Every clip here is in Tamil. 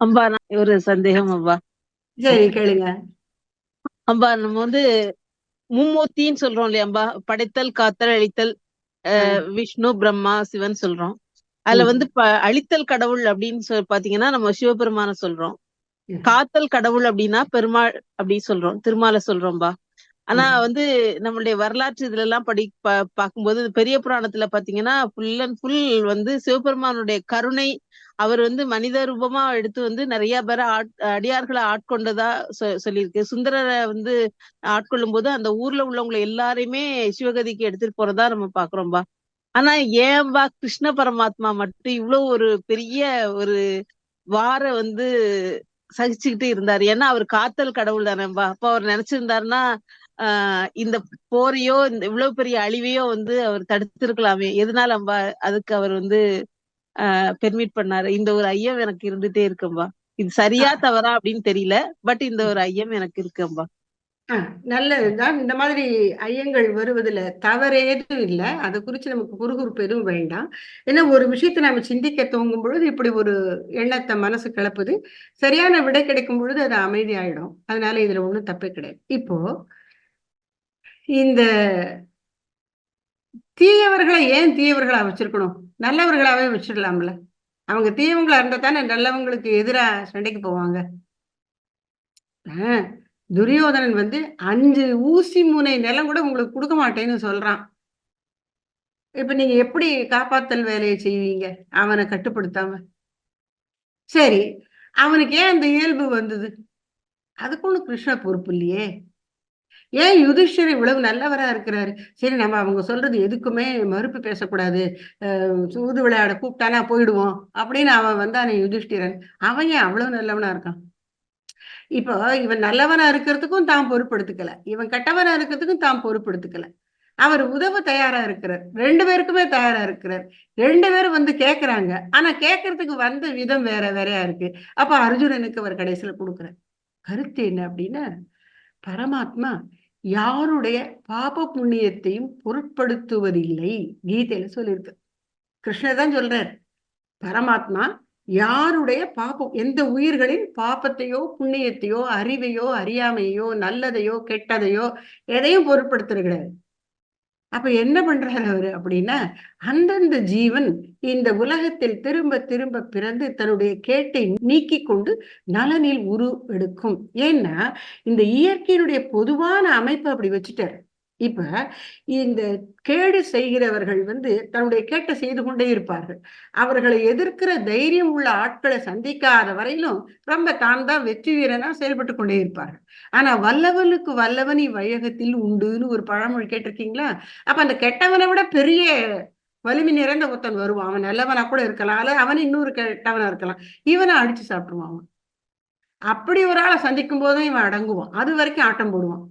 அம்பா நான் ஒரு சந்தேகம் அம்பா. சரி கேளுங்க. அம்பா நம்ம வந்து மும்மூர்த்தின்னு சொல்றோம் இல்லையா அம்பா? படைத்தல் காத்தல் அழித்தல் விஷ்ணு பிரம்மா சிவன் சொல்றோம். அதுல. வந்து அழித்தல் கடவுள் அப்படின்னு சொல் பாத்தீங்கன்னா நம்ம சிவபெருமான சொல்றோம். காத்தல் கடவுள் அப்படின்னா பெருமாள் அப்படி சொல்றோம் திருமாலை சொல்றோம்பா ஆனா. வந்து நம்மளுடைய வரலாற்று இதுல எல்லாம் படி பா- பார்க்கும்போது பெரிய புராணத்துல பாத்தீங்கன்னா ஃபுல் அண்ட் ஃபுல் வந்து சிவபெருமானுடைய கருணை அவர் வந்து மனித ரூபமா எடுத்து வந்து நிறைய பேரை அடியார்களை ஆட்கொண்டதா சொல்லியிருக்கு. சுந்தரரை வந்து ஆட்கொள்ளும் போது அந்த ஊர்ல உள்ளவங்களை எல்லாரையுமே சிவகதிக்கு எடுத்துட்டு போறதா நம்ம பாக்குறோம்பா. ஆனா ஏன்பா கிருஷ்ண பரமாத்மா மட்டும் இவ்வளவு ஒரு பெரிய ஒரு வார வந்து சகிச்சுக்கிட்டு இருந்தாரு? ஏன்னா அவர் காத்தல் கடவுள் தானேப்பா அப்ப அவர் நினைச்சிருந்தாருன்னா ஆஹ் இந்த போரையோ இந்த இவ்வளவு பெரிய அழிவையோ வந்து அவர் தடுத்திருக்கலாமே. எதனால அம்பா அதுக்கு அவர் வந்து ஆஹ் பெர்மிட் பண்ணாரு? இந்த ஒரு ஐயம் எனக்கு இருந்துட்டே இருக்கும்பா. இது சரியா தவறா அப்படின்னு தெரியல. பட் இந்த ஒரு ஐயம் எனக்கு இருக்கும்பா நல்லதுதான். இந்த மாதிரி ஐயங்கள் வருவதுல தவறேதும் இல்லை. அதை குறித்து நமக்கு குறுகுறுப்பு எதுவும் வேண்டாம். ஏன்னா ஒரு விஷயத்தை நம்ம சிந்திக்க துவங்கும் பொழுது இப்படி ஒரு எண்ணத்தை மனசு கிளப்புது. சரியான விடை கிடைக்கும் பொழுது அது அமைதியாயிடும். அதனால இதுல ஒண்ணும் தப்பே கிடையாது. இப்போ இந்த தீயவர்களை ஏன் தீயவர்களா வச்சிருக்கணும்? நல்லவர்களாவே வச்சிடலாம்ல. அவங்க தீயவங்களா இருந்தா தானே நல்லவங்களுக்கு எதிராக சண்டைக்கு போவாங்க. ஆ, துரியோதனன் வந்து அஞ்சு ஊசி முனை நிலம் கூட உங்களுக்கு கொடுக்க மாட்டேன்னு சொல்றான். இப்ப நீங்க எப்படி காப்பாத்தல் வேலையை செய்வீங்க? அவனை கட்டுப்படுத்தாம. சரி அவனுக்கு ஏன் அந்த இயல்பு வந்தது? அதுக்கு ஒண்ணு கிருஷ்ண பொறுப்பு இல்லையே. ஏன் யுதிஷ்டர் இவ்வளவு நல்லவரா இருக்கிறாரு? சரி நம்ம அவங்க சொல்றது எதுக்குமே மறுப்பு பேசக்கூடாது. சூது விளையாட கூப்பிட்டானா போயிடுவோம் அப்படின்னு அவன் வந்தானே யுதிஷ்டிரன். அவன் ஏன் அவ்வளவு நல்லவனா இருக்கான்? இப்போ இவன் நல்லவனா இருக்கிறதுக்கும் தான் பொறுப்படுத்திக்கல. இவன் கெட்டவனா இருக்கிறதுக்கும் தான் பொறுப்படுத்திக்கல. அவர் உதவ தயாரா இருக்கிறார். ரெண்டு பேருக்குமே தயாரா இருக்கிறார். ரெண்டு பேரும் வந்து கேக்குறாங்க. ஆனா கேட்கறதுக்கு வந்த விதம் வேற வேறையா இருக்கு. அப்ப அர்ஜுனனுக்கு அவர் கடைசியில கொடுக்குறார். கருத்து என்ன அப்படின்னா பரமாத்மா யாருடைய பாப புண்ணியத்தையும் பொருட்படுத்துவதில்லை. கீதையில சொல்லியிருக்கு. கிருஷ்ணர் தான் சொல்றார் பரமாத்மா யாருடைய பாப்பம் எந்த உயிர்களின் பாப்பத்தையோ புண்ணியத்தையோ அறிவையோ அறியாமையோ நல்லதையோ கெட்டதையோ எதையும் பொருட்படுத்துறது கிடையாது. அப்ப என்ன பண்றாரு அவரு அப்படின்னா அந்தந்த ஜீவன் இந்த உலகத்தில் திரும்ப திரும்ப பிறந்து தன்னுடைய கேட்டை நீக்கி கொண்டு நலனில் உரு எடுக்கும். ஏன்னா இந்த இயற்கையினுடைய பொதுவான அமைப்பு அப்படி வச்சுட்டாரு. இப்ப இந்த கேடு செய்கிறவர்கள் வந்து தன்னுடைய கேட்டை செய்து கொண்டே இருப்பார்கள். அவர்களை எதிர்க்கிற தைரியம் உள்ள ஆட்களை சந்திக்காத வரையிலும் ரொம்ப தான் தான் வெற்றி வீரனா செயல்பட்டு கொண்டே இருப்பார்கள். ஆனா வல்லவனுக்கு வல்லவன் இவ்வையகத்தில் உண்டுன்னு ஒரு பழமொழி கேட்டிருக்கீங்களா? அப்ப அந்த கெட்டவனை விட பெரிய வலிமை நிறைந்த ஒருத்தன் வருவான். அவன் நல்லவனா கூட இருக்கலாம். அல்ல அவன் இன்னொரு கெட்டவனா இருக்கலாம். இவனை அடிச்சு சாப்பிடுவான் அவன். அப்படி ஒரு ஆளை சந்திக்கும் போதும் இவன் அடங்குவான். அது வரைக்கும் ஆட்டம் போடுவான்.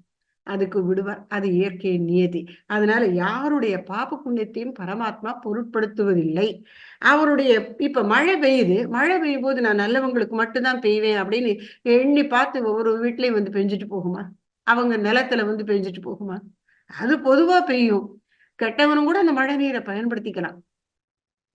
அதுக்கு விடுவார். அது இயற்கையின் நியதி அதனால யாருடைய பாப புண்ணியத்தையும் பரமாத்மா பொருட்படுத்துவதில்லை. அவருடைய இப்ப மழை பெய்யுது. மழை பெய்யும் போது நான் நல்லவங்களுக்கு மட்டும்தான் பெய்வேன் அப்படின்னு எண்ணி பார்த்து ஒவ்வொரு வீட்லயும் வந்து பெஞ்சிட்டு போகுமா? அவங்க நிலத்துல வந்து பெஞ்சிட்டு போகுமா? அது பொதுவா பெய்யும். கெட்டவனும் கூட அந்த மழை நீரை பயன்படுத்திக்கலாம்.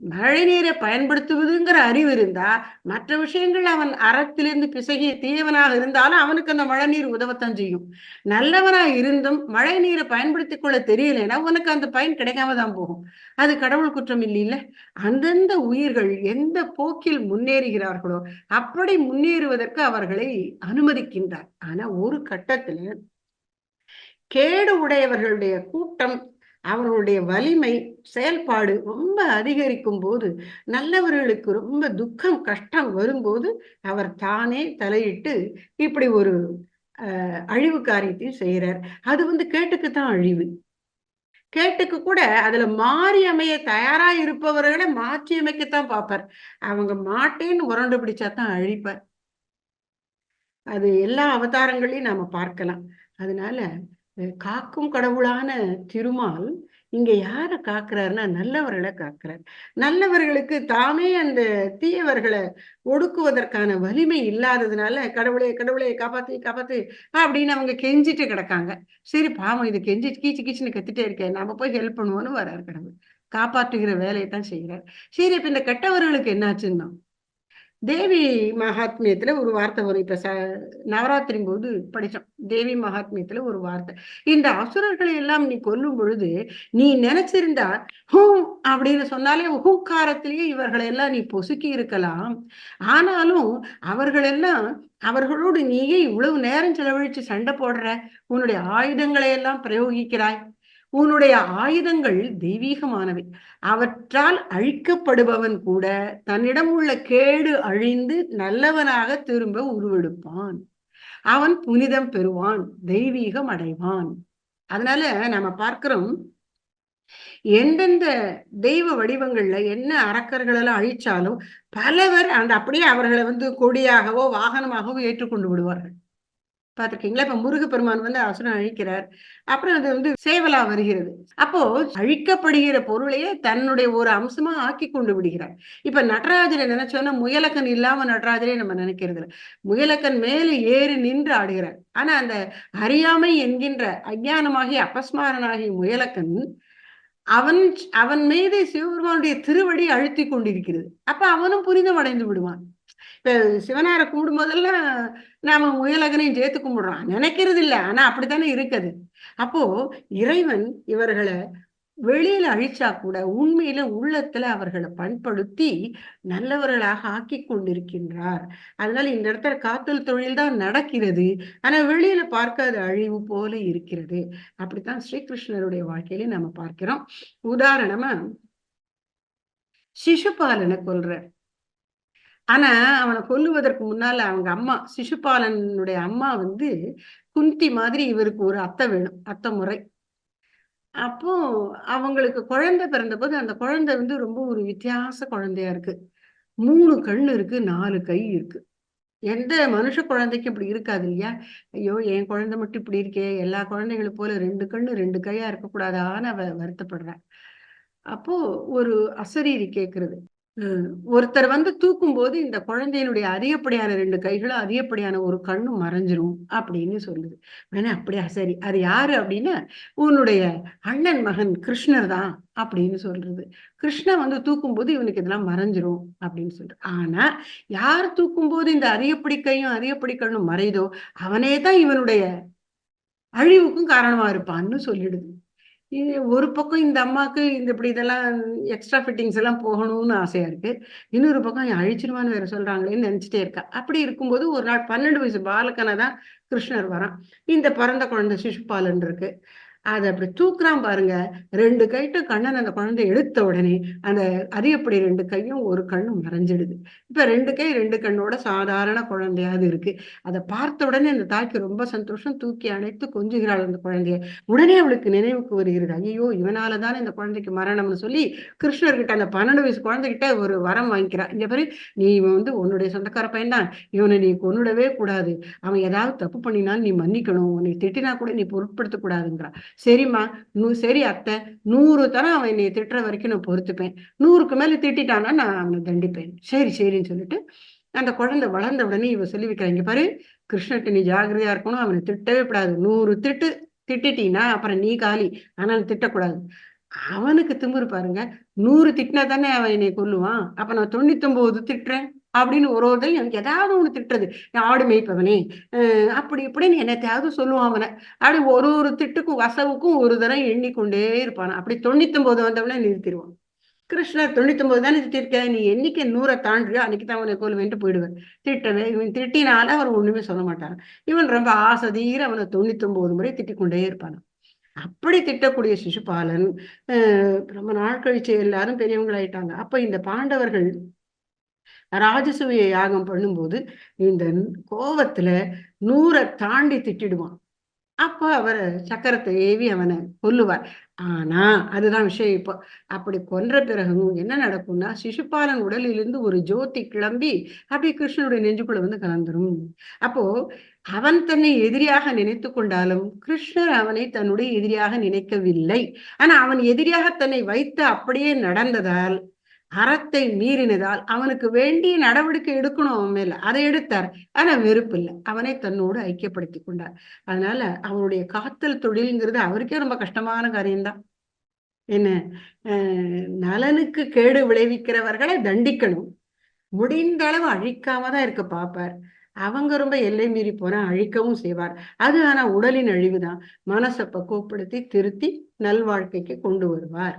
மழை நீரை பயன்படுத்துவதுங்கிற அறிவு இருந்தா மற்ற விஷயங்கள் அவன் அறத்திலிருந்து பிசகிய தீயவனாக இருந்தாலும் அவனுக்கு அந்த மழை நீர் உதவத்தான் செய்யும். நல்லவனா இருந்தும் மழை நீரை பயன்படுத்திக் கொள்ள தெரியலைன்னா உனக்கு அந்த பயன் கிடைக்காம தான் போகும். அது கடவுள் குற்றம் இல்லைல்ல? அந்தந்த உயிர்கள் எந்த போக்கில் முன்னேறுகிறார்களோ அப்படி முன்னேறுவதற்கு அவர்களை அனுமதிக்கின்றார். ஆனா ஒரு கட்டத்துல கேடு உடையவர்களுடைய கூட்டம் அவர்களுடைய வலிமை செயல்பாடு ரொம்ப அதிகரிக்கும் போது நல்லவர்களுக்கு ரொம்ப துக்கம் கஷ்டம் வரும்போது அவர் தானே தலையிட்டு இப்படி ஒரு அஹ், அழிவு காரியத்தையும் செய்யறார் அது வந்து கேட்டுக்குத்தான் அழிவு. கேட்டுக்கு கூட அதுல மாறி அமைய தயாரா இருப்பவர்களை மாற்றி அமைக்கத்தான் பார்ப்பார் அவங்க மாட்டேன்னு உரண்டு பிடிச்சாதான் அழிப்பார். அது எல்லா அவதாரங்களையும் நாம பார்க்கலாம். அதனால காக்கும் கடவுளான திருமால் இங்க யார காக்குறாருன்னா நல்லவர்களை காக்குறார். நல்லவர்களுக்கு தாமே அந்த தீயவர்களை ஒடுக்குவதற்கான வலிமை இல்லாததுனால கடவுளே கடவுளே காப்பாத்து காப்பாத்து அப்படின்னு அவங்க கெஞ்சிட்டு கிடக்காங்க. சரி பாவம் இது கெஞ்சி கீச்சு கீச்சுன்னு கத்திட்டே இருக்கேன் நாம போய் ஹெல்ப் பண்ணுவோம்னு வர்றாரு கடவுள். காப்பாற்றுகிற வேலையை தான் செய்யறாரு சரி இப்ப இந்த கெட்டவர்களுக்கு என்னாச்சுன்னா தேவி மகாத்மியத்துல ஒரு வார்த்தை வரும். இப்ப ச நவராத்திரி போது படிச்சோம். தேவி மகாத்மியத்துல ஒரு வார்த்தை. இந்த அசுரர்களை எல்லாம் நீ கொல்லும் பொழுது நீ நினைச்சிருந்தா ஹூ அப்படின்னு சொன்னாலே ஹூக்காரத்திலேயே இவர்களை எல்லாம் நீ பொசுக்கி இருக்கலாம். ஆனாலும் அவர்களெல்லாம் அவர்களோடு நீயே இவ்வளவு நேரம் செலவழிச்சு சண்டை போடுற உன்னுடைய ஆயுதங்களை எல்லாம் பிரயோகிக்கிறாய். உன்னுடைய ஆயுதங்கள் தெய்வீகமானவை. அவற்றால் அழிக்கப்படுபவன் கூட தன்னிடம் உள்ள கேடு அழிந்து நல்லவனாக திரும்ப உருவெடுப்பான். அவன் புனிதம் பெறுவான் தெய்வீகம் அடைவான். அதனால நம்ம பார்க்கிறோம் எந்தெந்த தெய்வ வடிவங்கள்ல என்ன அரக்கர்கள் எல்லாம் அழிச்சாலும் பலவர் அந்த அப்படியே அவர்களை வந்து கொடியாகவோ வாகனமாகவோ ஏற்றுக்கொண்டு விடுவார்கள். பார்த்திருக்கீங்களா? இப்ப முருகப்பெருமான் வந்து அசுரன் அழிக்கிறார். அப்புறம் அது வந்து சேவலா வருகிறது. அப்போ அழிக்கப்படுகிற பொருளையே தன்னுடைய ஒரு அம்சமா ஆக்கி கொண்டு விடுகிறார். இப்ப நடராஜரை நினைச்சோன்னா முயலக்கன் இல்லாம நடராஜரே நம்ம நினைக்கிறது இல்லை முயலக்கன் மேலே ஏறி நின்று ஆடுகிறார். ஆனா அந்த அறியாமை என்கின்ற அஜானமாகி அபஸ்மாரனாகிய முயலக்கன் அவன் அவன் மீது சிவபெருமானுடைய திருவடி அழுத்தி கொண்டிருக்கிறது. அப்ப அவனும் புரிதம் அடைந்து விடுவான். இப்ப சிவனாரை கும்பிடும் போதெல்லாம் நாம முயலகனையும் சேர்த்து கும்பிடுறோம். நினைக்கிறது இல்லை ஆனா அப்படித்தானே இருக்குது. அப்போ இறைவன் இவர்களை வெளியில அழிச்சா கூட உண்மையில உள்ளத்துல அவர்களை பண்படுத்தி நல்லவர்களாக ஆக்கி கொண்டிருக்கின்றார். அதனால இந்த இடத்துல காத்தல் தொழில் தான் நடக்கிறது. ஆனா வெளியில பார்க்க அது அழிவு போல இருக்கிறது. அப்படித்தான் ஸ்ரீகிருஷ்ணருடைய வாழ்க்கையில நம்ம பார்க்கிறோம். உதாரணமா சிசுபாலனை கொல்ற ஆனா அவனை கொல்லுவதற்கு முன்னால அவங்க அம்மா சிசுபாலனுடைய அம்மா வந்து குந்தி மாதிரி இவருக்கு ஒரு அத்தை வேணும் அத்தை முறை. அப்போ அவங்களுக்கு குழந்தை பிறந்தபோது அந்த குழந்தை வந்து ரொம்ப ஒரு வித்தியாச குழந்தையா இருக்கு. மூணு கண் இருக்கு நாலு கை இருக்கு. எந்த மனுஷ குழந்தைக்கு இப்படி இருக்காது இல்லையா? ஐயோ என் குழந்தை மட்டும் இப்படி இருக்கே எல்லா குழந்தைகளும் போல ரெண்டு கண்ணு ரெண்டு கையா இருக்கக்கூடாதான்னு அவ வருத்தப்படுறேன் அப்போ ஒரு அசரீரி கேக்குறது. ஒருத்தர் வந்து தூக்கும் போது இந்த குழந்தையினுடைய அதிகப்படியான ரெண்டு கைகளும் அதிகப்படியான ஒரு கண்ணும் மறைஞ்சிரும் அப்படின்னு சொல்லுது. வேணா அப்படியா? சரி. அது யாரு அப்படின்னா உன்னுடைய அண்ணன் மகன் கிருஷ்ணர் தான் அப்படின்னு சொல்றது. கிருஷ்ணன் வந்து தூக்கும் போது இவனுக்கு இதெல்லாம் மறைஞ்சிரும் அப்படின்னு சொல்ற ஆனா யார் தூக்கும் போது இந்த அதிகப்படி கையும் அதிகப்படி கண்ணும் மறையுதோ அவனே தான் இவனுடைய அழிவுக்கும் காரணமா இருப்பான்னு சொல்லிடுது. ஒரு பக்கம் இந்த அம்மாவுக்கு இந்த இப்படி இதெல்லாம் எக்ஸ்ட்ரா ஃபிட்டிங்ஸ் எல்லாம் போகணும்னு ஆசையா இருக்கு. இன்னொரு பக்கம் அழிச்சிருவான்னு வேற சொல்றாங்களேன்னு நினைச்சிட்டே இருக்கா. அப்படி இருக்கும்போது ஒரு நாள் பன்னெண்டு வயசு பாலக்கனை தான் கிருஷ்ணர் வரான். இந்த பிறந்த குழந்தை சிசுபாலன் இருக்கு. அதை அப்படி தூக்குறான் பாருங்க. ரெண்டு கைட்டு கண்ணன் அந்த குழந்தை எடுத்த உடனே அந்த அது எப்படி ரெண்டு கையும் ஒரு கண்ணும் மறைஞ்சிடுது. இப்ப ரெண்டு கை ரெண்டு கண்ணோட சாதாரண குழந்தையாவது இருக்கு. அதை பார்த்த உடனே அந்த தாய்க்கு ரொம்ப சந்தோஷம். தூக்கி அணைத்து கொஞ்சுகிறாள் அந்த குழந்தைய. உடனே அவளுக்கு நினைவுக்கு வருகிறது. ஐயோ இவனாலதானே இந்த குழந்தைக்கு மரணம்னு சொல்லி கிருஷ்ணர்கிட்ட அந்த பன்னெண்டு வயசு குழந்தைகிட்ட ஒரு வரம் வாங்கிக்கிறா இந்த மாதிரி நீ இவன் வந்து உன்னுடைய சொந்தக்கார பையன் தான் இவனை நீ கொண்டுடவே கூடாது. அவன் ஏதாவது தப்பு பண்ணினாலும் நீ மன்னிக்கணும். உன்னை திட்டினா கூட நீ பொருட்படுத்த கூடாதுங்கிறான். சரிம்மா நூ சரி அத்தை நூறு தரம் அவன் என்னை திட்டுற வரைக்கும் நான் பொறுத்துப்பேன். நூறுக்கு மேல திட்டானா நான் அவனை தண்டிப்பேன். சரி சரின்னு சொல்லிட்டு அந்த குழந்தை வளர்ந்த உடனே இவ சொல்லி வைக்கிறாங்க பாரு கிருஷ்ணட்டு நீ ஜாகிரதையா இருக்கணும் அவனை திட்டவே கூடாது நூறு திட்டு திட்டிட்டீங்கன்னா அப்புறம் நீ காலி ஆனால் திட்டக்கூடாது. அவனுக்கு திமுரு பாருங்க நூறு திட்டினா தானே அவன் என்னை கொல்லுவான்? அப்ப நான் தொண்ணூத்தி ஒன்பது திட்டுறேன். அப்படின்னு ஒரு ஒரு எனக்கு ஏதாவது ஒன்று திட்டுறது. ஆடு மேய்ப்பவனே அப்படி இப்படின்னு என்னத்தையாவது சொல்லுவான் அவனை. அப்படி ஒரு ஒரு திட்டுக்கும் வசவுக்கும் ஒரு தரம் எண்ணிக்கொண்டே இருப்பான். அப்படி தொண்ணூத்தொன்பது வந்தவனே நிறுத்திடுவான். கிருஷ்ணர் தொண்ணூத்தொன்பது தானே திட்டிருக்க? நீ என்னைக்கு நூறை தாண்டியோ அன்னைக்கு தான் அவனை கொல்லுவேன்ட்டு போயிடுவேன். திட்டவே இவன் திட்டினால அவர் ஒண்ணுமே சொல்ல மாட்டான் இவன் ரொம்ப ஆசதீர அவனை தொண்ணூத்தொன்பது முறை திட்டிக் கொண்டே இருப்பான். அப்படி திட்டக்கூடிய சிசுபாலன் ரொம்ப நாள் கழிச்சு எல்லாரும் பெரியவங்களாயிட்டாங்க. அப்ப இந்த பாண்டவர்கள் ராஜசூய யாகம் பண்ணும்போது இந்த கோவத்துல நூறை தாண்டி திட்டிடுவான். அப்போ அவரை சக்கரத்தை ஏவி அவனை கொல்லுவார். ஆனா அதுதான் விஷயம் இப்போ. அப்படி கொன்ற பிறகும் என்ன நடக்கும்னா சிசுபாலன் உடலிலிருந்து ஒரு ஜோதி கிளம்பி அப்படி கிருஷ்ணனுடைய நெஞ்சுக்குள்ள வந்து கலந்துரும். அப்போ அவன் தன்னை எதிரியாக நினைத்து கொண்டாலும் கிருஷ்ணர் அவனை தன்னுடைய எதிரியாக நினைக்கவில்லை. ஆனா அவன் எதிரியாக தன்னை வைத்து அப்படியே நடந்ததால் அறத்தை மீறினதால் அவனுக்கு வேண்டிய நடவடிக்கை எடுக்கணும் அவன் மேல. அதை எடுத்தார். ஆனா வெறுப்பு இல்லை. அவனை தன்னோடு ஐக்கியப்படுத்தி கொண்டார். அதனால அவனுடைய காத்தல் தொழில்ங்கிறது அவருக்கே ரொம்ப கஷ்டமான காரியம்தான். என்ன? நலனுக்கு கேடு விளைவிக்கிறவர்களை தண்டிக்கணும். முடிந்த அளவு அழிக்காம தான் இருக்க பார்ப்பார் அவங்க ரொம்ப எல்லை மீறி போனா அழிக்கவும் செய்வார். அது ஆனா உடலின் அழிவுதான். மனசை பக்குவப்படுத்தி திருத்தி நல்வாழ்க்கைக்கு கொண்டு வருவார்.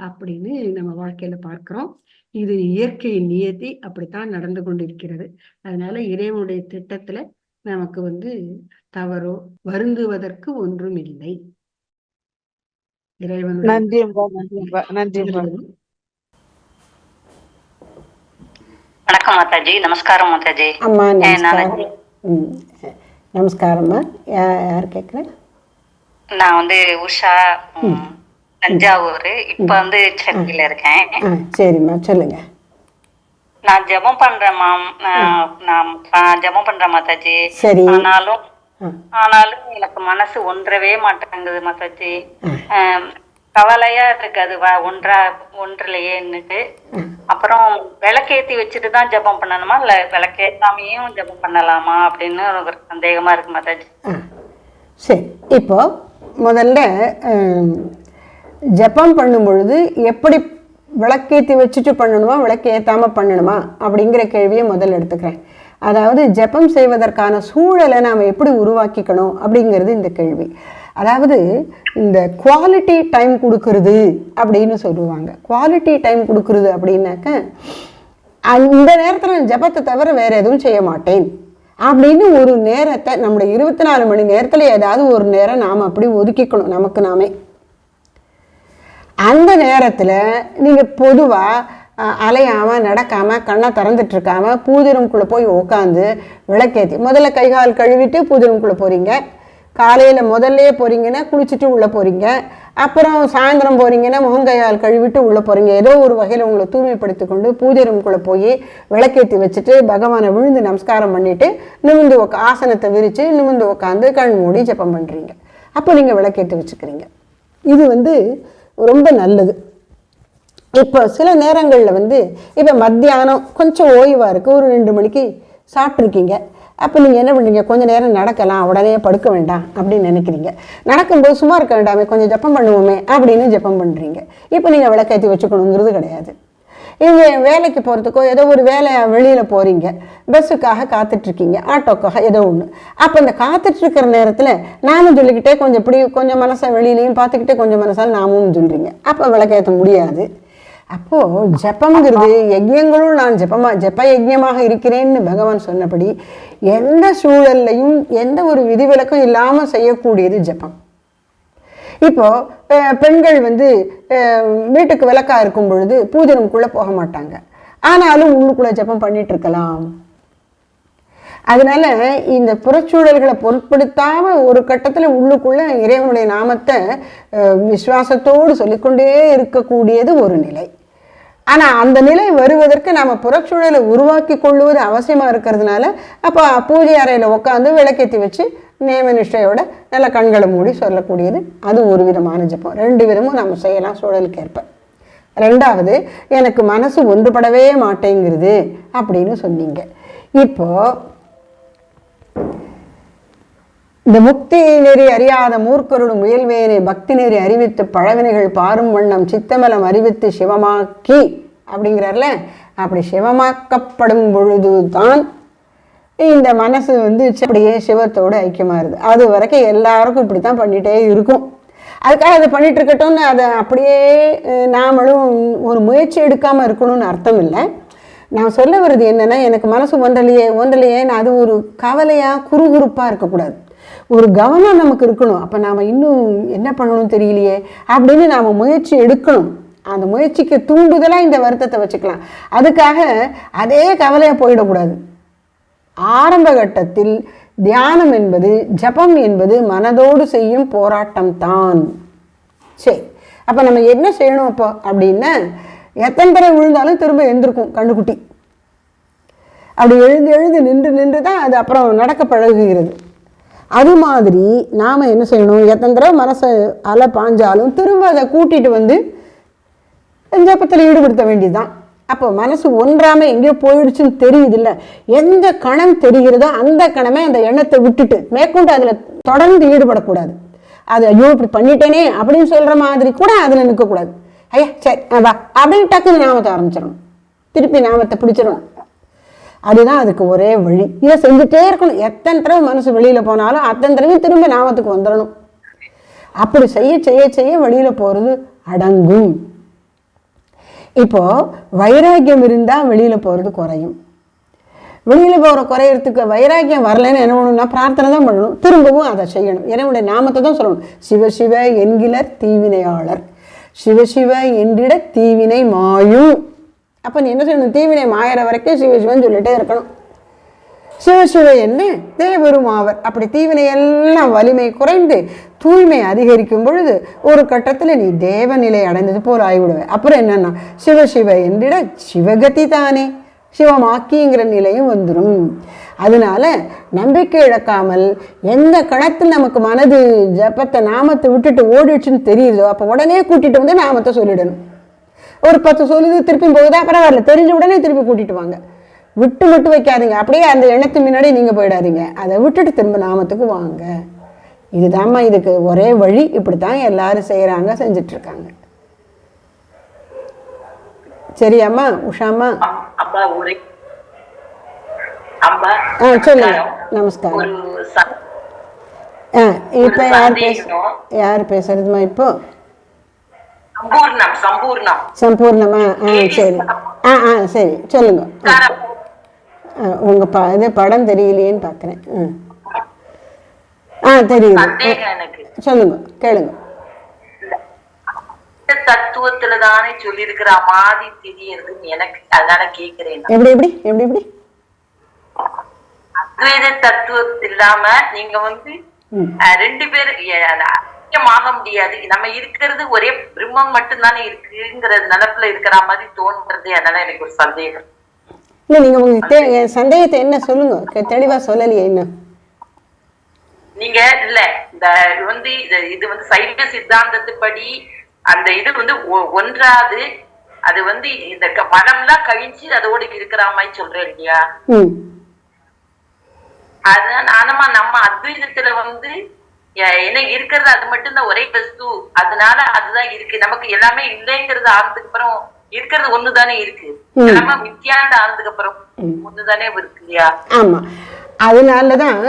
அப்படின்னு நம்ம வாழ்க்கையில பார்க்கிறோம். இது இயற்கையின் நியதி அப்படித்தான் நடந்து கொண்டிருக்கிறது. அதனால இறைவனுடைய திட்டத்துல நமக்கு வந்து தவறோ வருந்துவதற்கு ஒன்றும் இல்லை. வணக்கம் மாதாஜி நமஸ்காரம் மாதாஜி. அம்மா நமஸ்காரம்மா. யா- யார் கேட்குறேன் நான் வந்து உஷா தஞ்சாவூர். இப்ப வந்து சென்னையில இருக்கேன். சரிம்மா சொல்லுங்க. நான் ஜெபம் பண்றேன் மாம். நான் ஜெபம் பண்றேன் மாதாஜி. சரி. ஆனாலும் ஆனாலும் எனக்கு மனசு ஒன்றவே மாட்டேங்குது மாதாஜி. கவலையா இருக்கு அது ஒன்றா ஒன்றலையேன்னுட்டு அப்புறம் விளக்கேத்தி வச்சுட்டு தான் ஜெபம் பண்ணணுமா? இல்ல விளக்கேத்தாமையும் ஜெபம் பண்ணலாமா? அப்படின்னு ஒரு சந்தேகமா இருக்கு மாதாஜி. சரி. இப்போ முதல்ல ஜப்பம் ஜெபம் பண்ணும் பொழுது எப்படி விளக்கேற்றி வச்சுட்டு பண்ணணுமா விளக்கு பண்ணணுமா அப்படிங்கிற கேள்வியை முதல்ல எடுத்துக்கிறேன். அதாவது ஜெபம் செய்வதற்கான சூழலை நாம் எப்படி உருவாக்கிக்கணும் அப்படிங்கிறது இந்த கேள்வி. அதாவது இந்த குவாலிட்டி டைம் கொடுக்கறது அப்படின்னு சொல்லுவாங்க. குவாலிட்டி டைம் கொடுக்கறது அப்படின்னாக்க அந்த நேரத்தில் நான் ஜெபத்தை தவிர வேறு எதுவும் செய்ய மாட்டேன். அப்படின்னு ஒரு நேரத்தை நம்முடைய இருபத்தி நாலு மணி நேரத்தில் ஏதாவது ஒரு நேரம் நாம் அப்படி ஒதுக்கிக்கணும் நமக்கு நாமே. அந்த நேரத்தில் நீங்கள் பொதுவாக அலையாமல் நடக்காமல் கண்ணை திறந்துட்டு இருக்காம பூஜை ரூம்குள்ளே போய் உட்காந்து விளக்கேற்றி முதல்ல கை கால் கழுவிட்டு பூஜை ரூம்குள்ளே போகிறீங்க காலையில் முதல்லையே போகிறீங்கன்னா குளிச்சுட்டு உள்ளே போகிறீங்க அப்புறம் சாயந்தரம் போகிறீங்கன்னா முகம் கை கழுவிட்டு உள்ளே போகிறீங்க ஏதோ ஒரு வகையில் உங்களை தூய்மைப்படுத்தி கொண்டு பூஜை ரூம்குள்ளே போய் விளக்கேற்றி வச்சுட்டு பகவானை விழுந்து நமஸ்காரம் பண்ணிவிட்டு நிமிந்து உக்கா ஆசனத்தை விரித்து நிமிந்து உட்காந்து கண் மூடி ஜெபம் பண்ணுறீங்க அப்போ நீங்கள் விளக்கேற்றி வச்சுக்கிறீங்க. இது வந்து ரொம்ப நல்லது. இப்போ சில நேரங்களில் வந்து இப்போ மத்தியானம் கொஞ்சம் ஓய்வாக இருக்குது ஒரு ரெண்டு மணிக்கு சாப்பிட்ருக்கீங்க அப்போ நீங்கள் என்ன பண்ணுறீங்க கொஞ்சம் நேரம் நடக்கலாம். உடனே படுக்க வேண்டாம் அப்படின்னு நினைக்கிறீங்க. நடக்கும்போது சும்மா இருக்க வேண்டாமே கொஞ்சம் ஜெபம் பண்ணுவோமே அப்படின்னு ஜெபம் பண்ணுறீங்க இப்போ நீங்கள் விளக்கேற்றி வச்சுக்கணுங்கிறது கிடையாது. இங்கே வேலைக்கு போகிறதுக்கோ ஏதோ ஒரு வேலை வெளியில் போகிறீங்க பஸ்ஸுக்காக காத்துட்ருக்கீங்க. ஆட்டோக்காக ஏதோ ஒன்று அப்போ இந்த காத்துட்ருக்கிற நேரத்தில் நானும் சொல்லிக்கிட்டே கொஞ்சம் இப்படி கொஞ்சம் மனசை வெளியிலையும் பார்த்துக்கிட்டே கொஞ்சம் மனசால் நாமும் சொல்கிறீங்க அப்போ விளக்கேற்ற முடியாது. அப்போது ஜப்பங்கிறது யஜ்யங்களும் நான் ஜெபமா ஜப்ப யஜ்யமாக இருக்கிறேன்னு பகவான் சொன்னபடி எந்த சூழல்லையும் எந்த ஒரு விதிவிலக்கும் இல்லாமல் செய்யக்கூடியது ஜெபம். இப்போது பெண்கள் வந்து வீட்டுக்கு விளக்கா இருக்கும் பொழுது பூஜை போக மாட்டாங்க. ஆனாலும் உள்ளுக்குள்ளே ஜெபம் பண்ணிட்டு இருக்கலாம் அதனால இந்த புறச்சூழல்களை பொருட்படுத்தாம ஒரு கட்டத்தில் உள்ளுக்குள்ள இறைவனுடைய நாமத்தை அஹ், விசுவாசத்தோடு சொல்லிக்கொண்டே இருக்கக்கூடியது ஒரு நிலை. ஆனால் அந்த நிலை வருவதற்கு நாம் புறச்சூழலை உருவாக்கி கொள்வது அவசியமாக இருக்கிறதுனால அப்போ பூஜை அறையில் உட்காந்து விளக்கேற்றி வச்சு நேம நிஷ்டையோட நல்ல கண்களை மூடி சொல்லக்கூடியது. அது ஒரு விதமான ஜெபம். ரெண்டு விதமும் நம்ம செய்யலாம் சூழலுக்கு ஏற்ப ரெண்டாவது எனக்கு மனசு ஒன்றுபடவே மாட்டேங்கிறது அப்படின்னு சொன்னீங்க. இப்போ இந்த முக்தி நெறி அறியாத மூர்க்கருடு முயல்வேனை பக்தி நெறி அறிவித்து பழவினைகள் பாரும் வண்ணம் சித்தமலம் அறிவித்து சிவமாக்கி அப்படிங்கிறார்ல அப்படி சிவமாக்கப்படும் பொழுதுதான் இந்த மனசு வந்து அப்படியே சிவத்தோடு ஐக்கியமாகுது அது வரைக்கும் எல்லாருக்கும் இப்படி தான் பண்ணிகிட்டே இருக்கும். அதுக்காக அதை பண்ணிட்டு இருக்கட்டும்னு அதை அப்படியே நாமளும் ஒரு முயற்சி எடுக்காமல் இருக்கணும்னு அர்த்தம் இல்லை. நான் சொல்ல வர்றது என்னென்னா எனக்கு மனசு ஒன்றலையே ஒன்றலையேன்னு அது ஒரு கவலையாக குறுகுறுப்பாக இருக்கக்கூடாது. ஒரு கவனம் நமக்கு இருக்கணும். அப்போ நாம் இன்னும் என்ன பண்ணணும் தெரியலையே அப்படின்னு நாம் முயற்சி எடுக்கணும். அந்த முயற்சிக்கு தூண்டுதலாக இந்த வருத்தத்தை வச்சுக்கலாம். அதுக்காக அதே கவலையாக போயிடக்கூடாது. ஆரம்ப கட்டத்தில் தியானம் என்பது ஜபம் என்பது மனதோடு செய்யும் போராட்டம் தான் சரி அப்போ நம்ம என்ன செய்யணும் அப்போ? அப்படின்னா எத்தனை தடவை விழுந்தாலும் திரும்ப எழுந்திருக்கும் கண்ணுக்குட்டி. அப்படி எழுந்து எழுந்து நின்று நின்று தான் அது அப்புறம் நடக்க பழகுகிறது. அது மாதிரி நாம் என்ன செய்யணும்? எத்தனை தடவை மனசை அலை பாஞ்சாலும் திரும்ப அதை கூட்டிகிட்டு வந்து ஜபத்தில் ஈடுபடுத்த வேண்டியதுதான். அப்போ மனசு ஒன்றாமல் எங்கேயோ போயிடுச்சுன்னு தெரியுதுல்ல. எந்த கணம் தெரிகிறதோ அந்த கணமே அந்த எண்ணத்தை விட்டுட்டு மேற்கொண்டு அதில் தொடர்ந்து ஈடுபடக்கூடாது. அது ஐயோ இப்படி பண்ணிட்டேனே அப்படின்னு சொல்கிற மாதிரி கூட அதில் நிற்கக்கூடாது. ஐயா சரி வா. அப்படின்னு டக்குன்னு நாமத்தை ஆரம்பிச்சிடணும். திருப்பி நாமத்தை பிடிச்சிடணும். அதுதான் அதுக்கு ஒரே வழி. இதை செஞ்சுட்டே இருக்கணும். எத்தனை தடவை மனசு வெளியில போனாலும் அத்தனை தடவை திரும்ப நாமத்துக்கு வந்துடணும். அப்படி செய்ய செய்ய செய்ய வெளியில போறது அடங்கும். இப்போ வைராக்கியம் இருந்தால் வெளியில் போகிறது குறையும். வெளியில் போகிற குறையறதுக்கு வைராக்கியம் வரலைன்னு என்ன பண்ணணும்னா பிரார்த்தனை தான் பண்ணணும். திரும்பவும் அதை செய்யணும். என்னுடைய நாமத்தை தான் சொல்லணும். சிவ என்கிற என்கிலர் தீவினையாளர். சிவ சிவ என்றிட தீவினை மாயும். அப்போ நீ என்ன செய்யணும்? தீவினை மாயற வரைக்கும் சிவ சிவன் சொல்லிட்டே இருக்கணும். சிவசிவ என்ன? தேவரும் ஆவர். அப்படி தீவினை எல்லாம் வலிமை குறைந்து தூய்மை அதிகரிக்கும் பொழுது ஒரு கட்டத்தில் நீ தேவநிலை அடைந்தது போல் ஆகிவிடுவேன் அப்புறம் என்னன்னா சிவசிவ என்றிட சிவகதி தானே. சிவமாக்கிங்கிற நிலையும் வந்துடும் அதனால நம்பிக்கை இழக்காமல் எந்த கணத்தில் நமக்கு மனது ஜபத்தை நாமத்தை விட்டுட்டு ஓடிடுச்சுன்னு தெரியுதோ அப்போ உடனே கூட்டிட்டு வந்து நாமத்தை சொல்லிடணும். ஒரு பத்து சொல்லுது திருப்பி போகுதா? பரவாயில்ல தெரிஞ்ச உடனே திருப்பி கூட்டிட்டு வாங்க. விட்டு விட்டு வைக்காதீங்க. அப்படியே அந்த எண்ணத்து முன்னாடி நீங்க போயிடாதீங்க. அதை விட்டுட்டு திரும்ப நாமத்துக்கு வாங்க. இதுதாம்மா இதுக்கு ஒரே வழி. இப்படித்தான் எல்லாரும் செய்யறாங்க செஞ்சுட்டு இருக்காங்க சரியாம்மா உஷாம்மா? ஆ சொல்லுங்க. நமஸ்காரம். ஆ இப்போ யார் பேச. யார் பேசுறதுமா இப்போ? சம்பூர்ணம் சம்பூர்ணம். சம்பூர்ணமா? ஆ சரி. ஆ ஆ சரி. சொல்லுங்க. ஆ, சாரம். ஆ, உங்க ப இது படம் தெரியலையேன்னு பார்க்குறேன் ம். ஆ தெரியுது. சொல்லுங்க கேளுங்க. தத்துவத்துல தானே சொல்லியிருக்கிற மாதிரி தெரியுதுன்னு எனக்கு அதனால கேக்குறேன். எப்படி எப்படி எப்படி எப்படி? அத்வைத தத்துவம் இல்லாம நீங்க வந்து ரெண்டு பேரும் ஐக்கியமாக முடியாது. நம்ம இருக்கிறது ஒரே பிரம்மம் மட்டும்தானே இருக்குங்கிற நினப்புல இருக்கிற மாதிரி தோன்றது அதனால எனக்கு ஒரு சந்தேகம். இல்லை நீங்கள் என் சந்தேகத்தை என்ன சொல்லுங்க? கே- தெளிவா சொல்லலையே இன்னும் நீங்க இல்ல இந்த வந்து இது வந்து சைவ சித்தாந்தத்துப்படி அந்த இது வந்து ஒன்றாது. அது வந்து இந்த மனம்லாம் கழிஞ்சு அதோட இருக்கிற மாதிரி சொல்றேன் இல்லையா? ஆனமா நம்ம அத்வைதத்துல வந்து என்ன இருக்கிறது அது மட்டும்தான் ஒரே வஸ்து. அதனால அதுதான் இருக்கு. நமக்கு எல்லாமே இல்லைங்கிறது ஆனதுக்கு அப்புறம் இருக்கிறது ஒண்ணுதானே இருக்கு. வித்தியாண்டு ஆனதுக்கு அப்புறம் ஒண்ணுதானே இருக்கு இல்லையா? ஆமா. அதனால தான்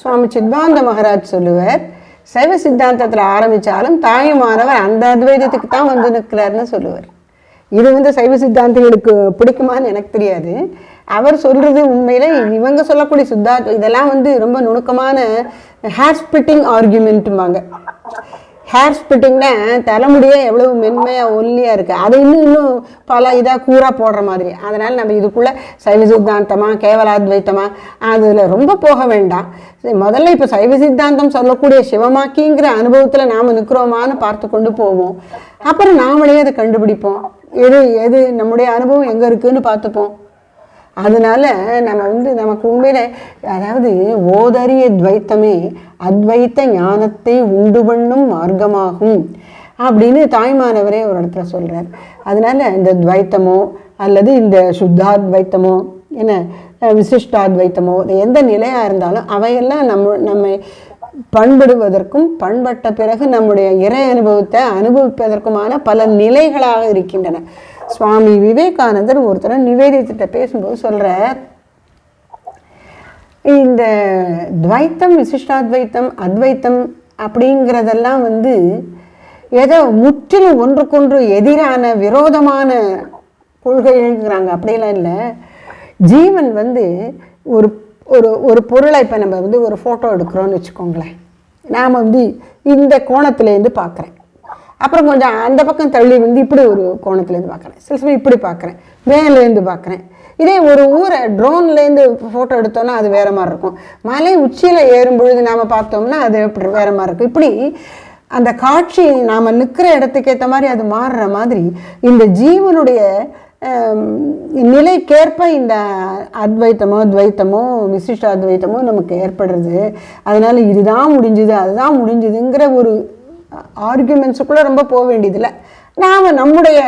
சுவாமி சித்பானந்த மகாராஜ் சொல்லுவார் சைவ சித்தாந்தத்துல ஆரம்பிச்சாலும் தாயுமானவர் அந்த அத்வைதத்துக்கு தான் வந்து நிற்கிறாருன்னு சொல்லுவார். இது வந்து சைவ சித்தாந்திகளுக்கு பிடிக்குமான்னு எனக்கு தெரியாது. அவர் சொல்றது உண்மையில இவங்க சொல்லக்கூடிய சித்தா இதெல்லாம் வந்து ரொம்ப நுணுக்கமான ஹேர் ஸ்பிட்டிங் ஆர்குமெண்ட்டுமாங்க ஹேர் ஸ்பிட்டிங்னா தலைமுடியே எவ்வளவு மென்மையா ஒல்லியா இருக்கு. அது இன்னும் இன்னும் பல இதாக கூரா போடுற மாதிரி. அதனால நம்ம இதுக்குள்ள சைவ சித்தாந்தமா கேவலாத்வைத்தமா அதுல ரொம்ப போக வேண்டாம். முதல்ல இப்ப சைவ சித்தாந்தம் சொல்லக்கூடிய சிவமாக்கிங்கிற அனுபவத்துல நாம நிக்கிறோமான்னு பார்த்து கொண்டு போவோம். அப்புறம் நாமளே அதை கண்டுபிடிப்போம். எது எது நம்முடைய அனுபவம் எங்க இருக்குன்னு பார்த்துப்போம். அதனால நம்ம வந்து நமக்கு உண்மையில அதாவது ஓதரிய துவைத்தமே அத்வைத்த ஞானத்தை உண்டு பண்ணும் மார்க்கமாகும் அப்படின்னு தாய்மானவரே ஒரு இடத்துல சொல்றார். அதனால இந்த துவைத்தமோ அல்லது இந்த சுத்தாத்வைத்தமோ என்ன விசிஷ்டாத்வைத்தமோ எந்த நிலையா இருந்தாலும் அவையெல்லாம் நம்ம நம்மை பண்படுவதற்கும் பண்பட்ட பிறகு நம்முடைய இறை அனுபவத்தை அனுபவிப்பதற்குமான பல நிலைகளாக இருக்கின்றன. சுவாமி விவேகானந்தர் ஒருத்தர் நிவேதித்திட்ட பேசும்போது சொல்கிறார் இந்த துவைத்தம் விசிஷ்டாத்வைத்தம் அத்வைத்தம் அப்படிங்கிறதெல்லாம் வந்து ஏதோ முற்றிலும் ஒன்றுக்கொன்று எதிரான விரோதமான கொள்கைங்கிறாங்க. அப்படிலாம் இல்லை. ஜீவன் வந்து ஒரு ஒரு ஒரு பொருளை இப்போ நம்ம வந்து ஒரு ஃபோட்டோ எடுக்கிறோம்னு வச்சுக்கோங்களேன். நாம் வந்து இந்த கோணத்துலேருந்து பார்க்குறேன். அப்புறம் கொஞ்சம் அந்த பக்கம் தள்ளி வந்து இப்படி ஒரு கோணத்துலேருந்து பார்க்குறேன் சில சமயம் இப்படி பார்க்குறேன் மேலேருந்து பார்க்குறேன் இதே ஒரு ஊரை ட்ரோன்லேருந்து ஃபோட்டோ எடுத்தோம்னா அது வேற மாதிரி இருக்கும். மலை உச்சியில் ஏறும் பொழுது நாம் பார்த்தோம்னா அது எப்படி வேற மாதிரி இருக்கும். இப்படி அந்த காட்சி நாம் நிற்கிற இடத்துக்கேற்ற மாதிரி அது மாறுற மாதிரி இந்த ஜீவனுடைய நிலைக்கேற்ப இந்த அத்வைத்தமோ துவைத்தமோ விசிஷ்ட அத்வைத்தமோ நமக்கு ஏற்படுறது. அதனால் இதுதான் முடிஞ்சுது அதுதான் முடிஞ்சுதுங்கிற ஒரு ஆர்கியூமெண்ட்ஸுக்குள்ளே ரொம்ப போக வேண்டியதில்லை. நாம் நம்முடைய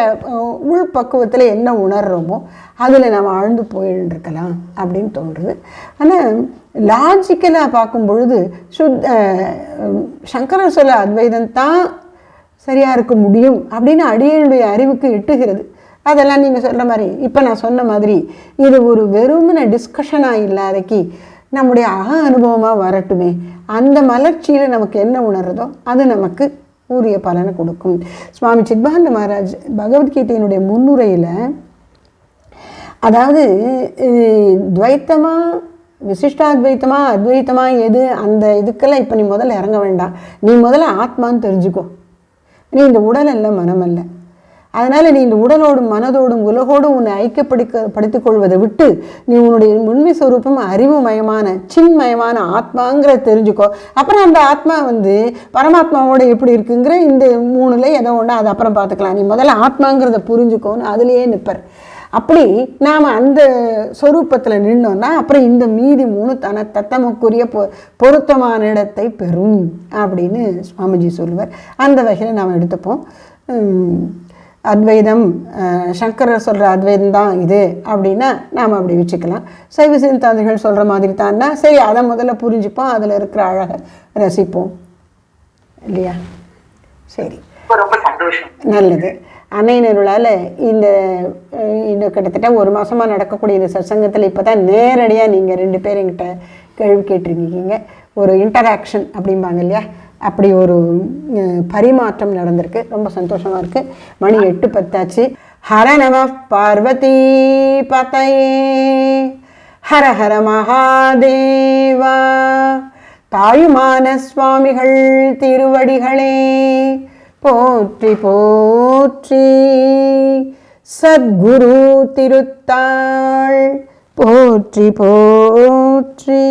உள் பக்குவத்தில் என்ன உணர்கிறோமோ அதில் நாம் ஆழ்ந்து போயிருக்கலாம் அப்படின்னு தோன்றுது. ஆனால் லாஜிக்கலாக பார்க்கும் பொழுது சுத் சங்கரர் சொல்ல அத்வைதம் தான் சரியாக இருக்க முடியும் அப்படின்னு அடியனுடைய அறிவுக்கு எட்டுகிறது. அதெல்லாம் நீங்கள் சொல்கிற மாதிரி இப்போ நான் சொன்ன மாதிரி இது ஒரு வெறுமன டிஸ்கஷனாக இல்லாதக்கு நம்முடைய அக அனுபவமாக வரட்டுமே. அந்த மலர்ச்சியில் நமக்கு என்ன உணர்றதோ அது நமக்கு உரிய பலனை கொடுக்கும். சுவாமி சித்பானந்த மகாராஜ் பகவத்கீதையினுடைய முன்னுரையில் அதாவது துவைத்தமாக துவைத்தமா விசிஷ்டாத்வைத்தமா அத்வைத்தமா எது அந்த இதுக்கெல்லாம் இப்போ நீ முதல்ல இறங்க வேண்டாம். நீ முதல்ல ஆத்மான்னு தெரிஞ்சுக்கோ. நீ இந்த உடல் அல்ல மனம் அல்ல. அதனால் நீ இந்த உடலோடும் மனதோடும் உலகோடும் உன்னை ஐக்கியப்படுத்த படுத்திக் கொள்வதை விட்டு நீ உன்னுடைய உண்மை சொரூபம் அறிவுமயமான சின்மயமான ஆத்மாங்கிற தெரிஞ்சுக்கோ. அப்புறம் அந்த ஆத்மா வந்து பரமாத்மாவோட எப்படி இருக்குங்கிற இந்த மூணுல ஏதோ ஒன்று அது அப்புறம் பார்த்துக்கலாம். நீ முதல்ல ஆத்மாங்கிறத புரிஞ்சுக்கோன்னு அதுலேயே நிற்பர் அப்படி நாம் அந்த சொரூபத்தில் நின்னோன்னா அப்புறம் இந்த மீதி மூணு தன தத்தமுக்குரிய பொ பொருத்தமான இடத்தை பெறும் அப்படின்னு சுவாமிஜி சொல்லுவார். அந்த வகையில் நாம் எடுத்துப்போம். அத்வைதம் சங்கரர் சொல்கிற அத்வைதம் தான் இது அப்படின்னா நாம் அப்படி வச்சுக்கலாம். சைவ சிந்தாந்திகள் சொல்கிற மாதிரி தான்னா சரி அதை முதல்ல புரிஞ்சுப்போம் அதில் இருக்கிற அழகை ரசிப்போம். இல்லையா? சரி. நல்லது. அன்னையினருளால் இந்த இந்த கிட்டத்தட்ட ஒரு மாசமா நடக்கக்கூடிய இந்த சத்சங்கத்தில் இப்போ தான் நேரடியாக நீங்கள் ரெண்டு பேர் என்கிட்ட கேள்வி கேட்டிருக்கீங்க. ஒரு இன்டராக்ஷன் அப்படிம்பாங்க இல்லையா? அப்படி ஒரு பரிமாற்றம் நடந்திருக்கு. ரொம்ப சந்தோஷமாக இருக்குது மணி எட்டு பத்தாச்சு. ஹர நம பார்வதி பதையே ஹர ஹர மகாதேவா. தாயுமான சுவாமிகள் திருவடிகளே. போற்றி போற்றி. சத்குரு திருத்தாள். போற்றி போற்றி.